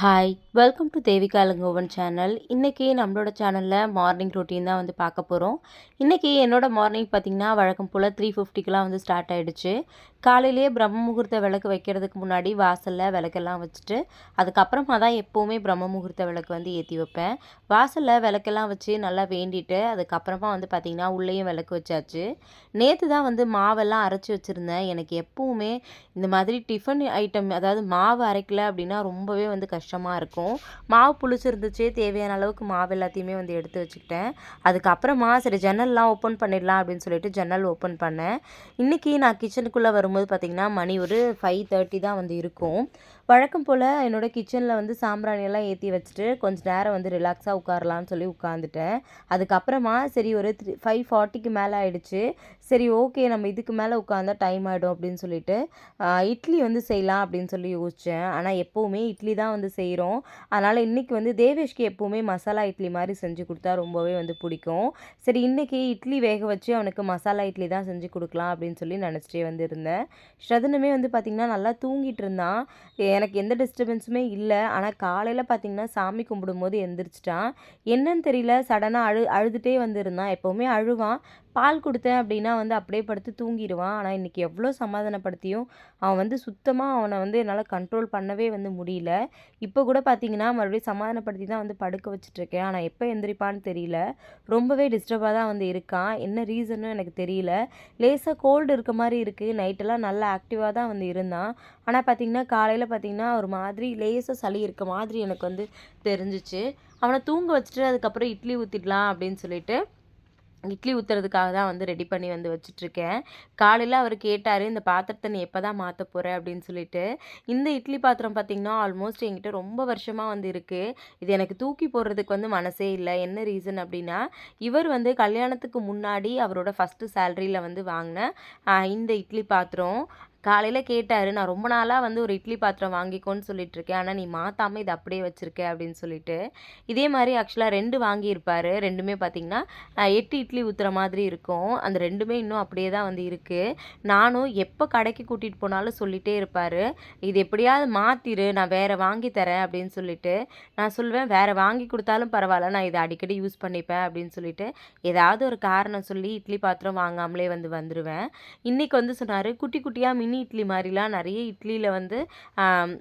Hi welcome to Devika Ilangovan channel இன்றைக்கி நம்மளோட சேனலில் மார்னிங் ரொட்டீன் தான் வந்து பார்க்க போகிறோம் இன்றைக்கி என்னோடய மார்னிங் பார்த்திங்கன்னா வழக்கம் போல் த்ரீ ஃபிஃப்டிக்கெலாம் வந்து ஸ்டார்ட் ஆகிடுச்சு காலையிலேயே பிரம்ம முகூர்த்த விளக்கு வைக்கிறதுக்கு முன்னாடி வாசலில் விளக்கெல்லாம் வச்சுட்டு அதுக்கப்புறமா தான் எப்போவுமே பிரம்ம முகூர்த்த விளக்கு வந்து ஏற்றி வைப்பேன். வாசலில் விளக்கெல்லாம் வச்சு நல்லா வேண்டிட்டு அதுக்கப்புறமா வந்து பார்த்திங்கன்னா உள்ளேயும் விளக்கு வச்சாச்சு. நேற்று தான் வந்து மாவெல்லாம் அரைச்சி வச்சுருந்தேன். எனக்கு எப்போவுமே இந்த மாதிரி டிஃபன் ஐட்டம் அதாவது மாவு அரைக்கல அப்படின்னா ரொம்பவே வந்து கஷ்டம். கஷ்டமாக இருக்கும். மாவு புளிச்சிருந்துச்சு தேவையான அளவுக்கு மாவு எல்லாத்தையுமே வந்து எடுத்து வச்சுக்கிட்டேன். அதுக்கப்புறமா சரி ஜன்னல்லாம் ஓப்பன் பண்ணிடலாம் அப்படின்னு சொல்லிட்டு ஜன்னல் ஓப்பன் பண்ணேன். இன்றைக்கி நான் கிச்சனுக்குள்ளே வரும்போது பார்த்திங்கன்னா மணி ஒரு ஃபைவ் தேர்ட்டி தான் வந்து இருக்கும். வழக்கம் போல் என்னோடய கிச்சனில் வந்து சாம்பிராணியெல்லாம் ஏற்றி வச்சுட்டு கொஞ்சம் நேரம் வந்து ரிலாக்ஸாக உட்காரலான்னு சொல்லி உட்காந்துட்டேன் அதுக்கப்புறமா சரி ஒரு த்ரீ ஃபைவ் ஃபார்ட்டிக்கு மேலே ஆகிடுச்சு சரி ஓகே நம்ம இதுக்கு மேலே உட்காந்தா டைம் ஆகிடும் அப்படின்னு சொல்லிட்டு இட்லி வந்து செய்யலாம் அப்படின்னு சொல்லி யோசித்தேன் ஆனால் எப்போவுமே இட்லி தான் வந்து செய்கிறோம் அதனால் இன்றைக்கி வந்து தேவேஷ்க்கு எப்போவுமே மசாலா இட்லி மாதிரி செஞ்சு கொடுத்தா ரொம்பவே வந்து பிடிக்கும். சரி இன்றைக்கி இட்லி வேக வச்சு அவனுக்கு மசாலா இட்லி தான் செஞ்சு கொடுக்கலாம் அப்படின்னு சொல்லி நினச்சிட்டே வந்து இருந்தேன். ஸ்ரதனுமே வந்து பார்த்திங்கன்னா நல்லா தூங்கிட்டு இருந்தான். எனக்கு எந்த டிஸ்டர்பன்ஸுமே இல்லை. ஆனால் காலையில் பார்த்திங்கன்னா சாமி கும்பிடும்போது எந்திரிச்சிட்டான். என்னன்னு தெரியல. சடனாக அழு அழுதுகிட்டே வந்துருந்தான் எப்போவுமே அழுவான். பால் கொடுத்தேன் அப்படின்னா வந்து அப்படியே படுத்து தூங்கிடுவான் ஆனால் இன்றைக்கி எவ்வளோ சமாதானப்படுத்தியும் அவன் வந்து சுத்தமாக அவனை வந்து என்னால் கண்ட்ரோல் பண்ணவே வந்து முடியல. இப்போ கூட பார்த்தீங்கன்னா மறுபடியும் சமாதானப்படுத்தி தான் வந்து படுக்க வச்சுட்ருக்கேன் ஆனால் எப்போ எந்திரிப்பான்னு தெரியல. ரொம்பவே டிஸ்டர்பாக தான் வந்து இருக்கான். என்ன ரீசன்னு எனக்கு தெரியல. லேசாக கோல்டு இருக்க மாதிரி இருக்குது நைட்டெல்லாம் நல்லா ஆக்டிவாக தான் வந்து இருந்தான். ஆனால் பார்த்திங்கன்னா காலையில் பார்த்திங்கன்னா ஒரு மாதிரி லேசாக சளி இருக்க மாதிரி எனக்கு வந்து தெரிஞ்சிச்சு. அவனை தூங்க வச்சுட்டு அதுக்கப்புறம் இட்லி ஊற்றிடலாம் அப்படின்னு சொல்லிட்டு இட்லி ஊற்றுறதுக்காக தான் வந்து ரெடி பண்ணி வந்து வச்சுட்ருக்கேன். காலையில் அவர் கேட்டார் இந்த பாத்திரத்தை நீ எப்போ தான் மாற்ற போகிற அப்படின்னு சொல்லிட்டு. இந்த இட்லி பாத்திரம் பார்த்திங்கன்னா ஆல்மோஸ்ட் என்கிட்ட ரொம்ப வருஷமாக வந்து இருக்குது இது எனக்கு தூக்கி போடுறதுக்கு வந்து மனசே இல்லை. என்ன ரீசன் அப்படின்னா இவர் வந்து கல்யாணத்துக்கு முன்னாடி அவரோட ஃபஸ்ட்டு சேலரியில் வந்து வாங்கின இந்த இட்லி பாத்திரம். காலையில் கேட்டார் நான் ரொம்ப நாளாக வந்து ஒரு இட்லி பாத்திரம் வாங்கிக்கோன்னு சொல்லிட்டுருக்கேன். ஆனால் நீ மாற்றாமல் இதை அப்படியே வச்சுருக்க அப்படின்னு சொல்லிட்டு. இதே மாதிரி ஆக்சுவலாக ரெண்டு வாங்கியிருப்பார். ரெண்டுமே பார்த்திங்கன்னா எட்டு இட்லி ஊற்றுற மாதிரி இருக்கும். அந்த ரெண்டுமே இன்னும் அப்படியே தான் வந்து இருக்குது நானும் எப்போ கடைக்கு கூட்டிகிட்டு போனாலும் சொல்லிகிட்டே இருப்பார். இது எப்படியாவது மாற்றிரு நான் வேறு வாங்கி தரேன் அப்படின்னு சொல்லிட்டு. நான் சொல்லுவேன் வேறு வாங்கி கொடுத்தாலும் பரவாயில்ல நான் இதை அடிக்கடி யூஸ் பண்ணிப்பேன் அப்படின்னு சொல்லிட்டு. ஏதாவது ஒரு காரணம் சொல்லி இட்லி பாத்திரம் வாங்காமலே வந்து வந்துடுவேன் இன்றைக்கி வந்து சொன்னார் குட்டி குட்டியாக மினி இட்லி மாதிரிலாம் நிறைய இட்லியில் வந்து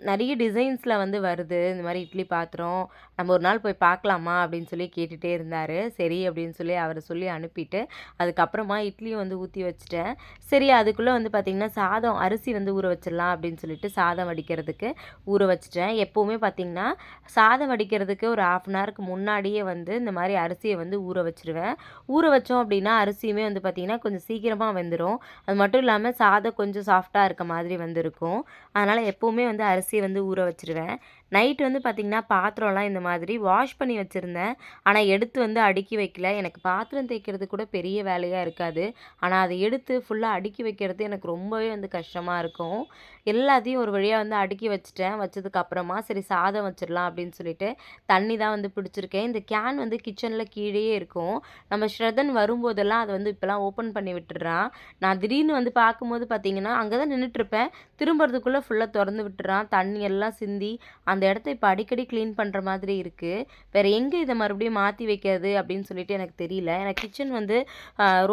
நிறைய டிசைன்ஸில் வந்து வருது. இந்த மாதிரி இட்லி பாத்திரம் நம்ம ஒரு நாள் போய் பார்க்கலாமா அப்படின்னு சொல்லி கேட்டுகிட்டே இருந்தார். சரி அப்படின்னு சொல்லி அவரை சொல்லி அனுப்பிட்டு அதுக்கப்புறமா இட்லியும் வந்து ஊற்றி வச்சுட்டேன். சரி அதுக்குள்ளே வந்து பார்த்திங்கன்னா சாதம் அரிசி வந்து ஊற வச்சிடலாம் அப்படின்னு சொல்லிட்டு சாதம் வடிக்கிறதுக்கு ஊற வச்சுட்டேன். எப்போவுமே பார்த்திங்கன்னா சாதம் வடிக்கிறதுக்கு ஒரு ஆஃப் அன் ஹவருக்கு முன்னாடியே வந்து இந்த மாதிரி அரிசியை வந்து ஊற வச்சுருவேன். ஊற வச்சோம் அப்படின்னா அரிசியுமே வந்து பார்த்திங்கன்னா கொஞ்சம் சீக்கிரமாக வெந்துடும் அது மட்டும் இல்லாமல் சாதம் கொஞ்சம் சாஃப்டாக இருக்க மாதிரி வந்து இருக்கும் அதனால் எப்போவுமே வந்து அரிசியை வந்து ஊற வச்சுருவேன். நைட் வந்து பார்த்திங்கன்னா பாத்திரம்லாம் இந்த மாதிரி வாஷ் பண்ணி வச்சுருந்தேன். ஆனால் எடுத்து வந்து அடுக்கி வைக்கல. எனக்கு பாத்திரம் தேய்க்கிறது கூட பெரிய வேலையாக இருக்காது. ஆனால் அதை எடுத்து ஃபுல்லாக அடுக்கி வைக்கிறது எனக்கு ரொம்பவே வந்து கஷ்டமாக இருக்கும். எல்லாத்தையும் ஒரு வழியாக வந்து அடுக்கி வச்சுட்டேன். வச்சதுக்கப்புறமா சரி சாதம் வச்சிடலாம் அப்படின்னு சொல்லிட்டு தண்ணி தான் வந்து பிடிச்சிருக்கேன். இந்த கேன் வந்து கிச்சனில் கீழேயே இருக்கும். நம்ம ஸ்ரதன் வரும்போதெல்லாம் அதை வந்து இப்போலாம் ஓப்பன் பண்ணி விட்டுறான் நான் திடீர்னு வந்து பார்க்கும்போது பார்த்தீங்கன்னா அங்கே தான் நின்றுட்டுருப்பேன் திரும்புறதுக்குள்ளே ஃபுல்லாக திறந்து விட்டுறான் தண்ணி எல்லாம் சிந்தி அந்த இடத்த இப்போ அடிக்கடி க்ளீன் பண்ணுற மாதிரி இருக்குது வேறு எங்கே இதை மறுபடியும் மாற்றி வைக்கிறது அப்படின்னு சொல்லிட்டு எனக்கு தெரியல. எனக்கு கிச்சன் வந்து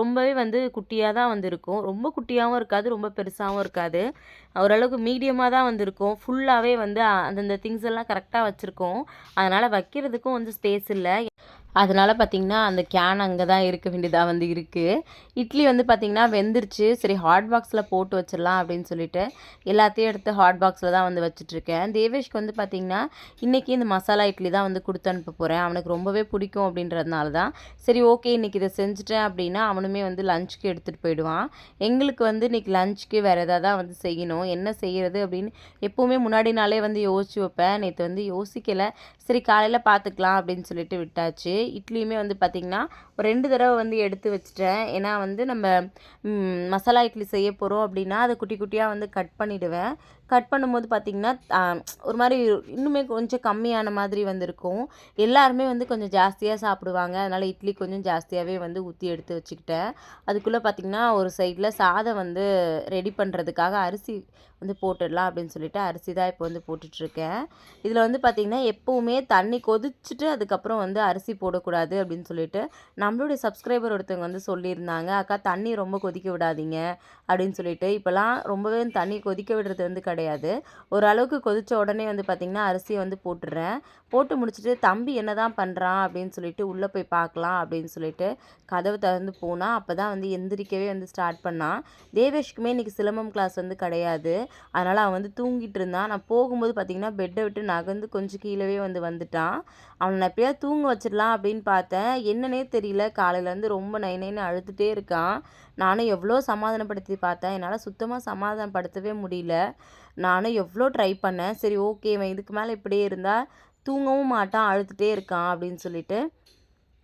ரொம்பவே வந்து குட்டியாக தான் வந்து இருக்கும் ரொம்ப குட்டியாகவும் இருக்காது ரொம்ப பெருசாகவும் இருக்காது. ஓரளவுக்கு மீடியமாக தான் வந்திருக்கும். ஃபுல்லாகவே வந்து அந்தந்த திங்ஸ் எல்லாம் கரெக்டாக வச்சுருக்கோம். அதனால் வைக்கிறதுக்கும் வந்து ஸ்பேஸ் இல்லை. அதனால் பார்த்திங்கன்னா அந்த கேன் அங்கே தான் இருக்க வேண்டியதாக வந்து இருக்குது இட்லி வந்து பார்த்திங்கன்னா வெந்துருச்சு. சரி ஹாட் பாக்ஸில் போட்டு வச்சிடலாம் அப்படின்னு சொல்லிட்டு எல்லாத்தையும் எடுத்து ஹாட் பாக்ஸில் தான் வந்து வச்சுட்ருக்கேன் தேவேஷ்க்கு வந்து பார்த்திங்கன்னா இன்றைக்கி இந்த மசாலா இட்லி தான் வந்து கொடுத்து அனுப்ப போகிறேன் அவனுக்கு ரொம்பவே பிடிக்கும் அப்படின்றதுனால தான். சரி ஓகே இன்றைக்கி இதை செஞ்சுட்டேன் அப்படின்னா அவனுமே வந்து லஞ்சுக்கு எடுத்துகிட்டு போயிடுவான். எங்களுக்கு வந்து இன்றைக்கி லஞ்சுக்கு வேறு எதாவது தான் வந்து செய்யணும். என்ன செய்கிறது அப்படின்னு எப்போவுமே முன்னாடி நாளே வந்து யோசிச்சு வைப்பேன். நேற்று வந்து யோசிக்கலை. சரி காலையில் பார்த்துக்கலாம் அப்படின்னு சொல்லிட்டு விட்டாச்சு. இட்லியுமே வந்து பார்த்திங்கன்னா ஒரு ரெண்டு தடவை வந்து எடுத்து வச்சுட்டேன். ஏன்னா வந்து நம்ம மசாலா இட்லி செய்ய போகிறோம் அப்படின்னா அதை குட்டி குட்டியாக வந்து கட் பண்ணிவிடுவேன் கட் பண்ணும்போது பார்த்திங்கன்னா ஒரு மாதிரி இன்னுமே கொஞ்சம் கம்மியான மாதிரி வந்திருக்கும். எல்லாருமே வந்து கொஞ்சம் ஜாஸ்தியாக சாப்பிடுவாங்க. அதனால் இட்லி கொஞ்சம் ஜாஸ்தியாகவே வந்து ஊற்றி எடுத்து வச்சுக்கிட்டேன். அதுக்குள்ளே பார்த்திங்கன்னா ஒரு சைடில் சாதம் வந்து ரெடி பண்ணுறதுக்காக அரிசி வந்து போட்டுடலாம் அப்படின்னு சொல்லிட்டு அரிசி தான் இப்போ வந்து போட்டுட்ருக்கேன். இதில் வந்து பார்த்திங்கன்னா எப்போவுமே தண்ணி கொதிச்சுட்டு அதுக்கப்புறம் வந்து அரிசி போடக்கூடாது அப்படின்னு சொல்லிட்டு நம்மளுடைய சப்ஸ்கிரைபர் ஒருத்தவங்க வந்து சொல்லியிருந்தாங்க அக்கா தண்ணி ரொம்ப கொதிக்க விடாதீங்க அப்படின்னு சொல்லிட்டு. இப்போலாம் ரொம்பவே தண்ணி கொதிக்க விடுறது வந்து கிடையாது. ஓரளவுக்கு கொதித்த உடனே வந்து பார்த்திங்கன்னா அரிசியை வந்து போட்டுடுறேன். போட்டு முடிச்சுட்டு தம்பி என்ன தான் பண்ணுறான் அப்படின்னு சொல்லிட்டு உள்ளே போய் பார்க்கலாம் அப்படின்னு சொல்லிட்டு கதவு திறந்து போனால் அப்போ தான் வந்து எந்திரிக்கவே வந்து ஸ்டார்ட் பண்ணான். தேவேஷ்க்குமே இன்றைக்கி சிலம்பம் கிளாஸ் வந்து கிடையாது. அதனால் அவன் வந்து தூங்கிட்டு இருந்தான். நான் போகும்போது பார்த்திங்கன்னா பெட்டை விட்டு நகர்ந்து கொஞ்சம் கீழவே வந்து வந்துட்டான். அவனை நான் எப்படியாவது தூங்க வச்சிடலாம் அப்படின்னு பார்த்தேன். என்னன்னே தெரியல. காலையிலேருந்து ரொம்ப நை நைன்னு அழுதுகிட்டே இருக்கான். நானும் எவ்வளோ சமாதானப்படுத்தி பார்த்தேன். என்னால் சுத்தமாக சமாதானப்படுத்தவே முடியல. நானும் எவ்வளோ ட்ரை பண்ணேன். சரி ஓகே இவன் இதுக்கு மேலே இப்படியே இருந்தால் தூங்கவும் மாட்டான் அழுதுகிட்டே இருக்கான் அப்படின்னு சொல்லிட்டு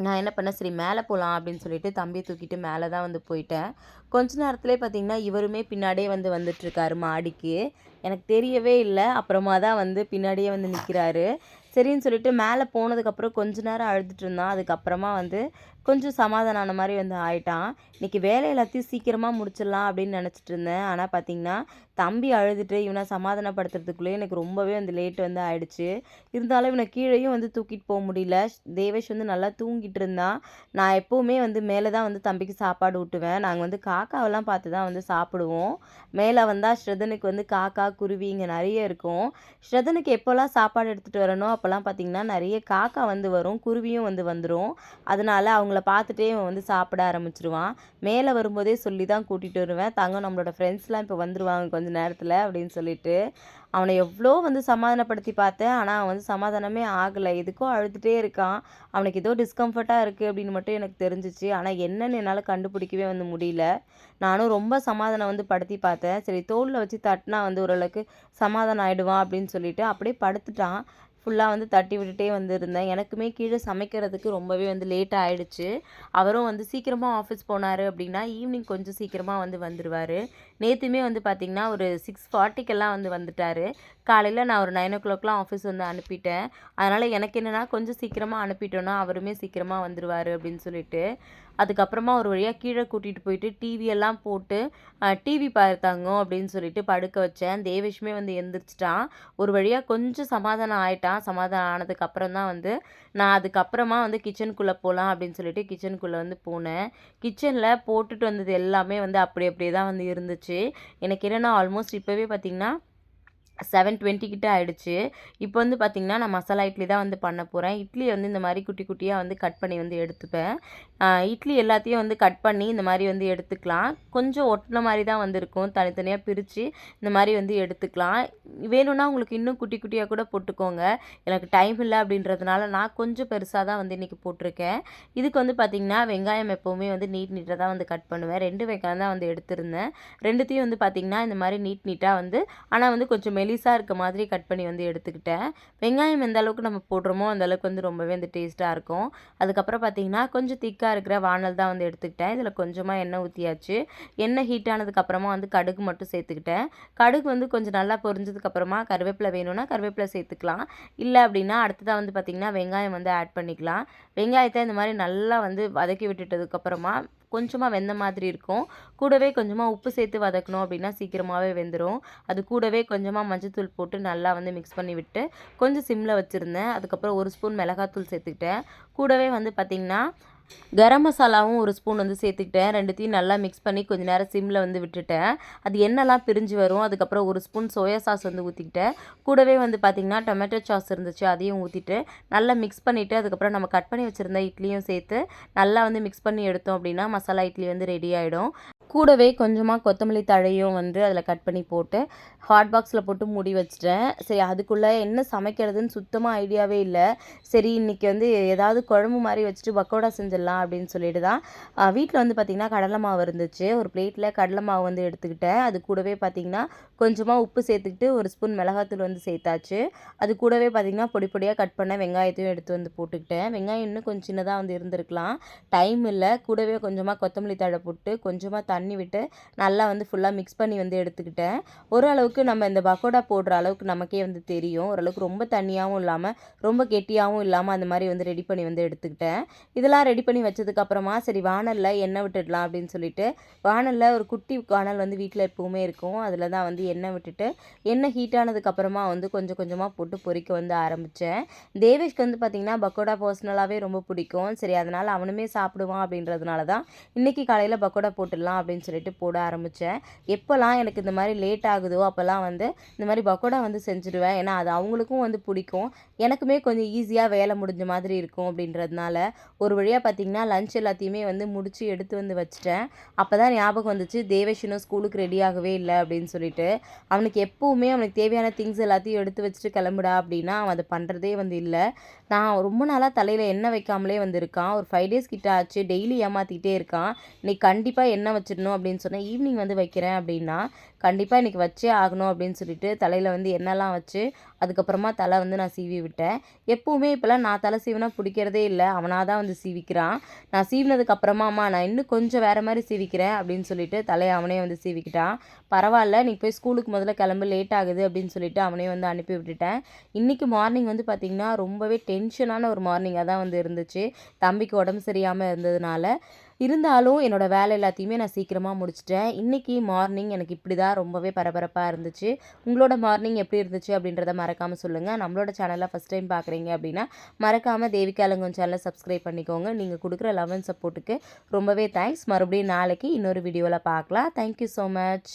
நான் என்ன பண்ணேன் சரி மேலே போகலாம் அப்படின்னு சொல்லிட்டு தம்பியை தூக்கிட்டு மேலே தான் வந்து போயிட்டேன். கொஞ்ச நேரத்துலேயே பார்த்தீங்கன்னா இவருமே பின்னாடியே வந்து வந்துட்டுருக்காரு மாடிக்கு. எனக்கு தெரியவே இல்லை. அப்புறமா தான் வந்து பின்னாடியே வந்து நிற்கிறாரு சரின்னு சொல்லிட்டு மேலே போனதுக்கப்புறம் கொஞ்ச நேரம் அழுதுட்டு இருந்தான். அதுக்கப்புறமா வந்து கொஞ்சம் சமாதானம் ஆன மாதிரி வந்து ஆயிட்டான். இன்றைக்கி வேலை எல்லாத்தையும் சீக்கிரமாக முடிச்சிடலாம் அப்படின்னு நினச்சிட்டு இருந்தேன். ஆனால் பார்த்தீங்கன்னா தம்பி அழுதுட்டு இவனை சமாதானப்படுத்துறதுக்குள்ளேயே எனக்கு ரொம்பவே வந்து லேட் வந்து ஆயிடுச்சு. இருந்தாலும் இவனை கீழேயும் வந்து தூக்கிட்டு போக முடியல. தேவேஷ் வந்து நல்லா தூங்கிட்டு இருந்தான். நான் எப்போவுமே வந்து மேலே தான் வந்து தம்பிக்கு சாப்பாடு ஊட்டுவேன். நாங்கள் வந்து காக்காவெல்லாம் பார்த்து தான் வந்து சாப்பிடுவோம். மேலே வந்தால் ஸ்ரதனுக்கு வந்து காக்கா குருவி இங்கே நிறைய இருக்கும். ஸ்ரதனுக்கு எப்போல்லாம் சாப்பாடு எடுத்துகிட்டு வரணும்? அப்போல்லாம் பார்த்திங்கன்னா நிறைய காக்கா வந்து வரும் குருவியும் வந்து வந்துடும் அதனால் அவங்கள பார்த்துட்டே இவன் வந்து சாப்பிட ஆரம்பிச்சிருவான். மேலே வரும்போதே சொல்லி தான் கூட்டிகிட்டு வருவேன். தங்க நம்மளோட ஃப்ரெண்ட்ஸ்லாம் இப்போ வந்துருவாங்க கொஞ்சம் நேரத்தில் அப்படின்னு சொல்லிட்டு. அவனை எவ்வளோ வந்து சமாதானப்படுத்தி பார்த்தேன். ஆனால் அவன் வந்து சமாதானமே ஆகலை. எதுக்கும் அழுதுகிட்டே இருக்கான். அவனுக்கு ஏதோ டிஸ்கம்ஃபர்ட்டாக இருக்குது அப்படின்னு மட்டும் எனக்கு தெரிஞ்சிச்சு. ஆனால் என்னென்னு என்னால் கண்டுபிடிக்கவே வந்து முடியல. நானும் ரொம்ப சமாதானம் வந்து படுத்தி பார்த்தேன். சரி தோளில் வச்சு தட்டினா வந்து ஓரளவுக்கு சமாதானம் ஆகிடுவான் அப்படின்னு சொல்லிட்டு அப்படியே படுத்துட்டான். ஃபுல்லாக வந்து தட்டி விட்டுட்டே வந்து இருந்தேன் எனக்குமே கீழே சமைக்கிறதுக்கு ரொம்பவே வந்து லேட் ஆகிடுச்சு அவரும் வந்து சீக்கிரமாக ஆஃபீஸ் போனார் அப்படின்னா ஈவினிங் கொஞ்சம் சீக்கிரமாக வந்து வந்துடுவார் நேற்றுமே வந்து பார்த்திங்கன்னா ஒரு சிக்ஸ் ஃபார்ட்டிக்கெல்லாம் வந்து வந்துட்டார். காலையில் நான் ஒரு நைன் ஓ கிளாக்லாம் ஆஃபீஸ் வந்து அனுப்பிட்டேன். அதனால் எனக்கு என்னென்னா கொஞ்சம் சீக்கிரமாக அனுப்பிட்டோன்னா அவருமே சீக்கிரமாக வந்துடுவார் அப்படின்னு சொல்லிட்டு அதுக்கப்புறமா ஒரு வழியாக கீழே கூட்டிகிட்டு போயிட்டு டிவியெல்லாம் போட்டு டிவி பார்த்தாங்க அப்படின்னு சொல்லிட்டு படுக்க வச்சேன். தேவேஷுமே வந்து எந்திரிச்சிட்டான். ஒரு வழியாக கொஞ்சம் சமாதானம் ஆயிட்டான். சமாதானம் ஆனதுக்கப்புறம் தான் வந்து நான் அதுக்கப்புறமா வந்து கிச்சனுக்குள்ளே போகலாம் அப்படின்னு சொல்லிட்டு கிச்சனுக்குள்ளே வந்து போனேன். கிச்சனில் போட்டுட்டு வந்தது எல்லாமே வந்து அப்படி அப்படியே தான் வந்து இருந்துச்சு. எனக்கு என்னென்னா ஆல்மோஸ்ட் இப்போவே பார்த்திங்கன்னா செவன் டுவெண்ட்டி கிட்ட ஆகிடுச்சு இப்போ வந்து பார்த்திங்கன்னா நான் மசாலா இட்லி தான் வந்து பண்ண போகிறேன் இட்லி வந்து இந்த மாதிரி குட்டி குட்டியாக வந்து கட் பண்ணி வந்து எடுத்துப்பேன். இட்லி எல்லாத்தையும் வந்து கட் பண்ணி இந்த மாதிரி வந்து எடுத்துக்கலாம். கொஞ்சம் ஒட்டின மாதிரி தான் வந்து இருக்கும். தனித்தனியாக பிரித்து இந்த மாதிரி வந்து எடுத்துக்கலாம். வேணும்னா உங்களுக்கு இன்னும் குட்டி குட்டியாக கூட போட்டுக்கோங்க. எனக்கு டைம் இல்லை அப்படின்றதுனால நான் கொஞ்சம் பெருசாக தான் வந்து இன்றைக்கி போட்டிருக்கேன். இதுக்கு வந்து பார்த்திங்கன்னா வெங்காயம் எப்போவுமே வந்து நீட் நீட்டாக தான் வந்து கட் பண்ணுவேன். ரெண்டு வெங்காயம் தான் வந்து எடுத்திருந்தேன். ரெண்டுத்தையும் வந்து பார்த்திங்கன்னா இந்த மாதிரி நீட் நீட்டாக வந்து ஆனால் வந்து கொஞ்சம் மெலி மெலிசாக இருக்க மாதிரி கட் பண்ணி வந்து எடுத்துக்கிட்டேன். வெங்காயம் எந்த அளவுக்கு நம்ம போடுறோமோ அந்த அளவுக்கு வந்து ரொம்பவே வந்து டேஸ்ட்டாக இருக்கும். அதுக்கப்புறம் பார்த்திங்கன்னா கொஞ்சம் திக்காக இருக்கிற வானல் தான் வந்து எடுத்துக்கிட்டேன். இதில் கொஞ்சமாக எண்ணெய் ஊற்றியாச்சு எண்ணெய் ஹீட் ஆனதுக்கப்புறமா வந்து கடுகு மட்டும் சேர்த்துக்கிட்டேன். கடுகு வந்து கொஞ்சம் நல்லா பொரிஞ்சதுக்கப்புறமா கருவேப்பிலை வேணும்னா கருவேப்பிலை சேர்த்துக்கலாம். இல்லை அப்படின்னா அடுத்ததாக வந்து பார்த்திங்கன்னா வெங்காயம் வந்து ஆட் பண்ணிக்கலாம். வெங்காயத்தை இந்த மாதிரி நல்லா வந்து வதக்கி விட்டுட்டதுக்கப்புறமா கொஞ்சமாக வெந்த மாதிரி இருக்கும். கூடவே கொஞ்சமாக உப்பு சேர்த்து வதக்கணும் அப்படின்னா சீக்கிரமாகவே வெந்துடும் அது கூடவே கொஞ்சமாக மஞ்சத்தூள் போட்டு நல்லா வந்து மிக்ஸ் பண்ணி விட்டு கொஞ்சம் சிம்மில் வச்சுருந்தேன். அதுக்கப்புறம் ஒரு ஸ்பூன் மிளகாத்தூள் சேர்த்துக்கிட்டேன். கூடவே வந்து பார்த்திங்கன்னா கரம் மசாலாவும் ஒரு ஸ்பூன் வந்து சேர்த்துக்கிட்டேன். ரெண்டுத்தையும் நல்லா மிக்ஸ் பண்ணி கொஞ்சம் நேரம் சிம்மில் வந்து விட்டுட்டேன். அது என்னெல்லாம் பிரிஞ்சு வரும் அதுக்கப்புறம் ஒரு ஸ்பூன் சோயா சாஸ் வந்து ஊற்றிக்கிட்டேன் கூடவே வந்து பார்த்திங்கன்னா டொமேட்டோ சாஸ் இருந்துச்சு அதையும் ஊற்றிட்டு நல்லா மிக்ஸ் பண்ணிவிட்டு அதுக்கப்புறம் நம்ம கட் பண்ணி வச்சுருந்த இட்லியும் சேர்த்து நல்லா வந்து மிக்ஸ் பண்ணி எடுத்தோம் அப்படின்னா மசாலா இட்லி வந்து ரெடி ஆகிடும் கூடவே கொஞ்சமாக கொத்தமல்லி தழையும் வந்து அதில் கட் பண்ணி போட்டு ஹாட் பாக்ஸில் போட்டு மூடி வச்சிட்டேன். சரி அதுக்குள்ளே என்ன சமைக்கிறதுன்னு சுத்தமாக ஐடியாவே இல்லை. சரி இன்றைக்கி வந்து ஏதாவது குழம்பு மாதிரி வச்சுட்டு பக்கோடா செஞ்சிடலாம் அப்படின்னு சொல்லிட்டு தான் வீட்டில் வந்து பார்த்திங்கன்னா கடலை மாவு இருந்துச்சு. ஒரு பிளேட்டில் கடலை மாவு வந்து எடுத்துக்கிட்டேன். அது கூடவே பார்த்திங்கன்னா கொஞ்சமாக உப்பு சேர்த்துக்கிட்டு ஒரு ஸ்பூன் மிளகாத்தூள் வந்து சேர்த்தாச்சு. அது கூடவே பார்த்திங்கன்னா பொடி பொடியாக கட் பண்ண வெங்காயத்தையும் எடுத்து வந்து போட்டுக்கிட்டேன். வெங்காயம் இன்னும் கொஞ்சம் சின்னதாக வந்து இருந்திருக்கலாம். டைம் இல்லை. கூடவே கொஞ்சமாக கொத்தமல்லி தழை போட்டு கொஞ்சமாக தண்ணி விட்டு நல்லா வந்து ஃபுல்லாக மிக்ஸ் பண்ணி வந்து எடுத்துக்கிட்டேன். ஓரளவுக்கு நம்ம இந்த பக்கோடா போடுற அளவுக்கு நமக்கே வந்து தெரியும். ஓரளவுக்கு ரொம்ப தண்ணியாகவும் இல்லாமல் ரொம்ப கெட்டியாகவும் இல்லாமல் அந்த மாதிரி வந்து ரெடி பண்ணி வந்து எடுத்துக்கிட்டேன். இதெல்லாம் ரெடி பண்ணி வச்சதுக்கப்புறமா சரி வானலில் எண்ணெய் விட்டுடலாம் அப்படின்னு சொல்லிட்டு வானலில் ஒரு குட்டி வானல் வந்து வீட்டில் எப்போவுமே இருக்கும். அதில் தான் வந்து எண்ணெய் விட்டுட்டு எண்ணெய் ஹீட் ஆனதுக்கப்புறமா வந்து கொஞ்சம் கொஞ்சமாக போட்டு பொறிக்க வந்து ஆரம்பித்தேன் தேவேஷ்க்கு வந்து பார்த்திங்கன்னா பக்கோடா பர்சனலாகவே ரொம்ப பிடிக்கும். சரி அதனால் அவனுமே சாப்பிடுவான் அப்படின்றதுனால தான் இன்றைக்கி காலையில் பக்கோடா போட்டுடலாம் அப்படின்னு அப்படின்னு சொல்லிட்டு போட ஆரம்பித்தேன் எப்போல்லாம் எனக்கு இந்த மாதிரி லேட் ஆகுதோ அப்போல்லாம் வந்து இந்த மாதிரி பக்கோடா வந்து செஞ்சுடுவேன். ஏன்னா அது அவங்களுக்கும் வந்து பிடிக்கும். எனக்குமே கொஞ்சம் ஈஸியாக வேலை முடிஞ்ச மாதிரி இருக்கும் அப்படின்றதுனால ஒரு வழியாக பார்த்திங்கன்னா லஞ்ச் எல்லாத்தையுமே வந்து முடித்து எடுத்து வந்து வச்சுட்டேன். அப்போ தான் ஞாபகம் வந்துச்சு தேவேஷனும் ஸ்கூலுக்கு ரெடி ஆகவே இல்லை அப்படின்னு சொல்லிட்டு. அவனுக்கு எப்போவுமே அவனுக்கு தேவையான திங்ஸ் எல்லாத்தையும் எடுத்து வச்சுட்டு கிளம்புடா அப்படின்னா அவன் அதை பண்ணுறதே வந்து இல்லை. நான் ரொம்ப நாளாக தலையில் எண்ணெய் வைக்காமலே வந்து இருக்கான். ஒரு ஃபைவ் டேஸ் கிட்ட ஆச்சு. டெய்லி ஏமாற்றிக்கிட்டே இருக்கான். இன்னைக்கு கண்டிப்பாக எண்ணெய் வச்சிடணும் அப்படின்னு சொன்னேன். ஈவினிங் வந்து வைக்கிறேன் அப்படின்னா கண்டிப்பாக இன்றைக்கி வச்சே ஆகணும் அப்படின்னு சொல்லிட்டு தலையில் வந்து எண்ணெய்லாம் வச்சு அதுக்கப்புறமா தலை வந்து நான் சீவி விட்டேன். எப்போவுமே இப்போல்லாம் நான் தலை சீவினா பிடிக்கிறதே இல்லை. அவனாக தான் வந்து சீவிக்கிறான். நான் சீவினதுக்கப்புறமாம்மா நான் இன்னும் கொஞ்சம் வேறு மாதிரி சீவிக்கிறேன் அப்படின்னு சொல்லிட்டு தலையை அவனே வந்து சீவிக்கிட்டான். பரவாயில்ல நீ போய் ஸ்கூலுக்கு முதல்ல கிளம்பு லேட் ஆகுது அப்படின்னு சொல்லிட்டு அவனே வந்து அனுப்பி விட்டுட்டேன். இன்றைக்கி மார்னிங் வந்து பார்த்திங்கன்னா ரொம்பவே டென்ஷனான ஒரு மார்னிங்காக தான் வந்து இருந்துச்சு. தம்பிக்கு உடம்பு சரியாமல் இருந்ததுனால. இருந்தாலும் என்னோடய வேலை எல்லாத்தையுமே நான் சீக்கிரமாக முடிச்சிட்டேன். இன்றைக்கி மார்னிங் எனக்கு இப்படி தான் ரொம்பவே பரபரப்பாக இருந்துச்சு. உங்களோட மார்னிங் எப்படி இருந்துச்சு அப்படின்றத மறக்காமல் சொல்லுங்கள் நம்மளோட சேனலில் ஃபஸ்ட் டைம் பார்க்குறீங்க அப்படின்னா மறக்காமல் தேவிகாலங்கம் சேனலை சப்ஸ்கிரைப் பண்ணிக்கோங்க. நீங்கள் கொடுக்குற லவ் அண்ட் சப்போர்ட்டுக்கு ரொம்பவே தேங்க்ஸ் மறுபடியும் நாளைக்கு இன்னொரு வீடியோவில் பார்க்கலாம் தேங்க்யூ ஸோ மச்